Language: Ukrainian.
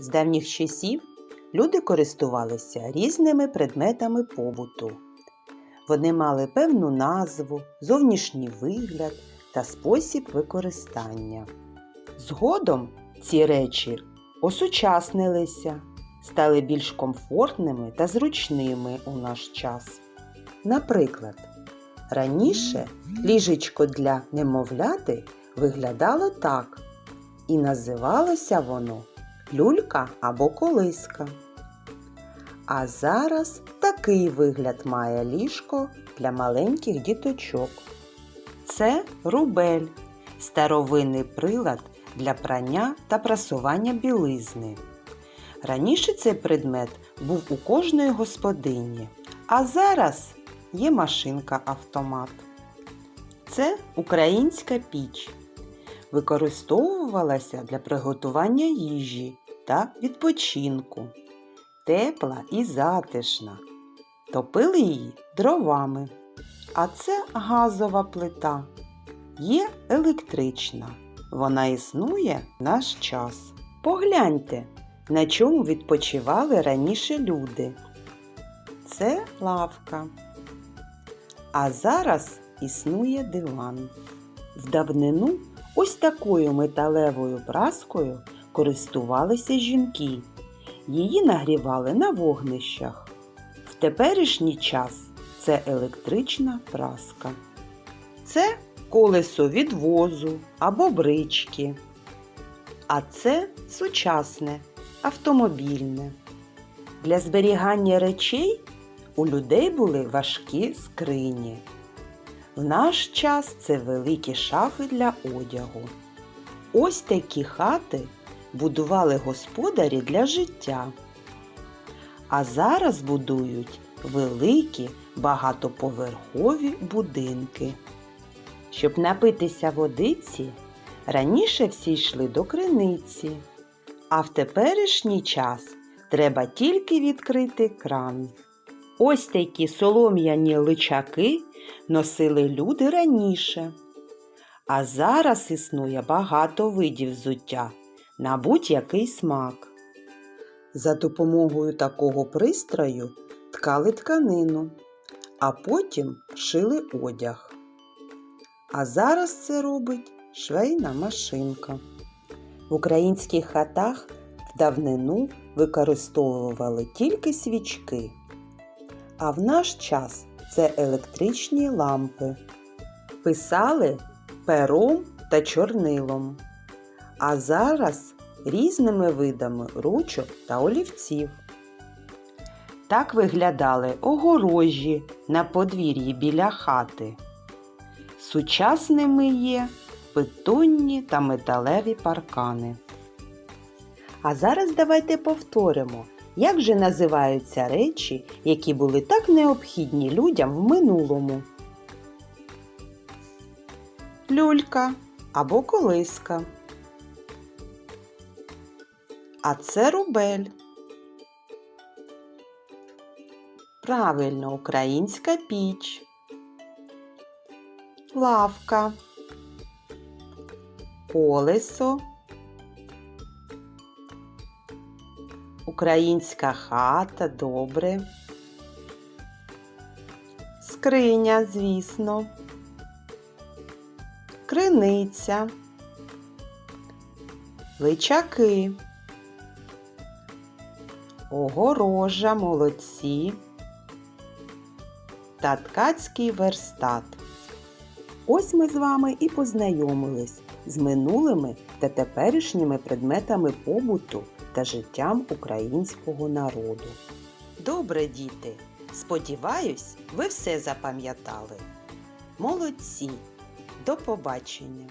З давніх часів люди користувалися різними предметами побуту. Вони мали певну назву, зовнішній вигляд та спосіб використання. Згодом ці речі осучаснилися, стали більш комфортними та зручними у наш час. Наприклад, раніше ліжечко для немовляти виглядало так, і називалося воно люлька або колиска. А зараз такий вигляд має ліжко для маленьких діточок. Це рубель, старовинний прилад для прання та прасування білизни. Раніше цей предмет був у кожної господині, а зараз є машинка-автомат. Це українська піч. Використовувалася для приготування їжі та відпочинку. Тепла і затишна. Топили її дровами. А це газова плита. Є електрична. Вона існує наш час. Погляньте, на чому відпочивали раніше люди. Це лавка. А зараз існує диван. В давнину ось такою металевою праскою користувалися жінки. Її нагрівали на вогнищах. В теперішній час це електрична праска. Це колесо відвозу або брички. А це сучасне, автомобільне. Для зберігання речей у людей були важкі скрині. В наш час це великі шафи для одягу. Ось такі хати будували господарі для життя. А зараз будують великі багатоповерхові будинки. Щоб напитися водиці, раніше всі йшли до криниці, а в теперішній час треба тільки відкрити кран. Ось такі солом'яні личаки носили люди раніше. А зараз існує багато видів взуття на будь-який смак. За допомогою такого пристрою ткали тканину, а потім шили одяг. А зараз це робить швейна машинка. В українських хатах в давнину використовували тільки свічки, а в наш час це електричні лампи. Писали пером та чорнилом, а зараз різними видами ручок та олівців. Так виглядали огорожі на подвір'ї біля хати. Сучасними є бетонні та металеві паркани. А зараз давайте повторимо, як же називаються речі, які були так необхідні людям в минулому. Люлька або колиска. А це рубель. Правильно, українська піч. Лавка. Колесо. Українська хата, добре. Скриня, звісно. Криниця. Личаки. Огорожа, молодці. Та ткацький верстат. Ось ми з вами і познайомились з минулими та теперішніми предметами побуту та життям українського народу. Добре, діти! Сподіваюсь, ви все запам'ятали. Молодці! До побачення!